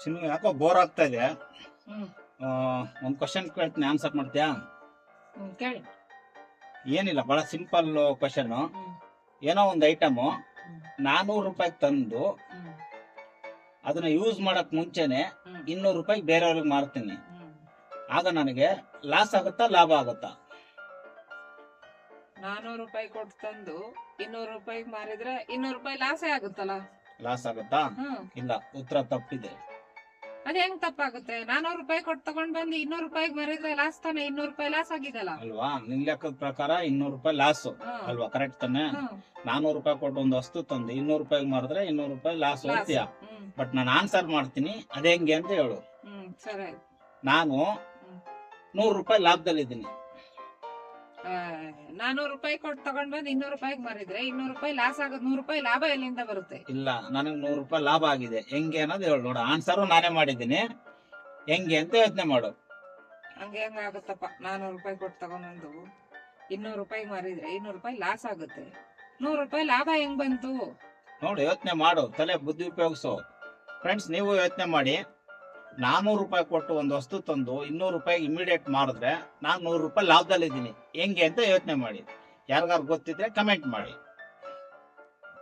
ಚಿನ್ನು ಯಾಕೋ ಬೋರ್ ಆಗ್ತಾ ಇದೆ. ಹ್ಮ್. ಒಂದು ಕ್ವಶನ್ ಕೇಳ್ತೀನಿ ಆನ್ಸರ್ ಮಾಡ್ತೀಯಾ? ಹ್ಮ್ ಕೇಳಿ. ಏನಿಲ್ಲ ಬಹಳ ಸಿಂಪಲ್ ಕ್ವಶನ್ ಹ್ಮ್. ಏನೋ ಒಂದು ಐಟಮು ನಾನ್ನೂರು ನಾನೂರು ರೂಪಾಯಿ ತಂದು ಹ್ಮ್. ಅದನ್ನ ಯೂಸ್ ಮಾಡಕ್ ಮುಂಚೆನೆ ಹ್ಮ್. ಇನ್ನೂರು ರೂಪಾಯಿ ಬೇರೆಯವ್ರಿಗೆ ಮಾರ್ತೀನಿ. ಹ್ಮ್. ಆಗ ನನಗೆ ಲಾಸ್ ಆಗುತ್ತಾ ಲಾಭ ಆಗುತ್ತಾ? ನಾನೂರು ರೂಪಾಯಿ ಕೊಟ್ಟು ತಂದು ಇನ್ನೂರು ರೂಪಾಯಿ ಮಾರಿದ್ರೆ ಇನ್ನೂರು ರೂಪಾಯಿ ಲಾಸೇ ಆಗುತ್ತಲ್ಲ? ಲಾಸ್ ಆಗುತ್ತಾ? ಹ್ಮ್. ಇಲ್ಲ ಉತ್ತರ ತಪ್ಪಿದೆ. ಅದ್ ಹೆಂಗ್ ತಪ್ಪಾಗುತ್ತೆ? ನಾನೂರು ರೂಪಾಯಿ ಕೊಟ್ಟು ತಗೊಂಡ್ ಬಂದು ಇನ್ನೂರು ರೂಪಾಯಿಗೆ ಮಾರಿದ್ರೆ ಲಾಸ್ ತಾನೆ ಇನ್ನೂರು ರೂಪಾಯಿ ಲಾಸ್ ಆಗಿದಲ್ಲ? ಅಲ್ವಾ? ನಿನ್ ಲೆಕ್ಕದ ಪ್ರಕಾರ ಇನ್ನೂರು ರೂಪಾಯಿ ಲಾಸ್ ಅಲ್ವಾ? ಕರೆಕ್ಟ್ ತಾನೆ. ನಾನೂರು ರೂಪಾಯಿ ಕೊಟ್ಟು ಒಂದು ವಸ್ತು ತಂದು ಇನ್ನೂರು ರೂಪಾಯಿಗೆ ಮಾರಿದ್ರೆ ಇನ್ನೂರು ರೂಪಾಯಿ ಲಾಸ್. ಹೋಗ್ತೀಯ ಬಟ್ ನಾನು ಆನ್ಸರ್ ಮಾಡ್ತೀನಿ. ಅದೇ ಹೆಂಗೆ ಅಂತ ಹೇಳು. ಸರಿ ನಾನು ನೂರು ರೂಪಾಯಿ ಲಾಭದಲ್ಲಿದ್ದೀನಿ. ನಾನೂರು ರೂಪಾಯಿ ಕೊಟ್ಟು ತಗೊಂಡ್ ಬಂದು ಇನ್ನೂರು ರೂಪಾಯಿಗೆ ಮಾರಿದ್ರೆ ಇನ್ನೂರು ರೂಪಾಯಿ ಲಾಸ್ ಆಗೋದು ನೂರು ರೂಪಾಯಿ ಲಾಭ ಎಲ್ಲಿಂದ ಬರುತ್ತೆ? ಇಲ್ಲ ನನಗೆ ನೂರು ರೂಪಾಯಿ ಲಾಭ ಆಗಿದೆ. ಹೆಂಗೆ ಅನ್ನೋದು ಹೇಳು ನೋಡು. ಆನ್ಸರು ನಾನೇ ಮಾಡಿದ್ದೀನಿ. ಹೆಂಗೆ ಅಂತ ಯೋಚನೆ ಮಾಡು. ಹಂಗೆ ಹೆಂಗ ಆಗುತ್ತಪ್ಪ? ನಾನೂರು ರೂಪಾಯಿ ಕೊಟ್ಟು ತಗೊಂಡ್ಬಂದು ಇನ್ನೂರು ರೂಪಾಯಿ ಮಾರಿದ್ರೆ ಇನ್ನೂರು ರೂಪಾಯಿ ಲಾಸ್ ಆಗುತ್ತೆ. ನೂರು ರೂಪಾಯಿ ಲಾಭ ಹೆಂಗ್ ಬಂತು? ನೋಡು ಯೋಚನೆ ಮಾಡು. ತಲೆ ಬುದ್ಧಿ ಉಪಯೋಗಿಸು. ಫ್ರೆಂಡ್ಸ್ ನೀವು ಯೋಚನೆ ಮಾಡಿ. ನಾನೂರು ರೂಪಾಯಿ ಕೊಟ್ಟು ಒಂದು ವಸ್ತು ತಂದು ಇನ್ನೂರು ರೂಪಾಯಿಗೆ ಇಮಿಡಿಯೇಟ್ ಮಾಡಿದ್ರೆ ನಾನು ನೂರು ರೂಪಾಯಿ ಲಾಭದಲ್ಲಿದ್ದೀನಿ. ಹೆಂಗೆ ಅಂತ ಯೋಚನೆ ಮಾಡಿ. ಯಾರಿಗಾರು ಗೊತ್ತಿದ್ರೆ ಕಮೆಂಟ್ ಮಾಡಿ.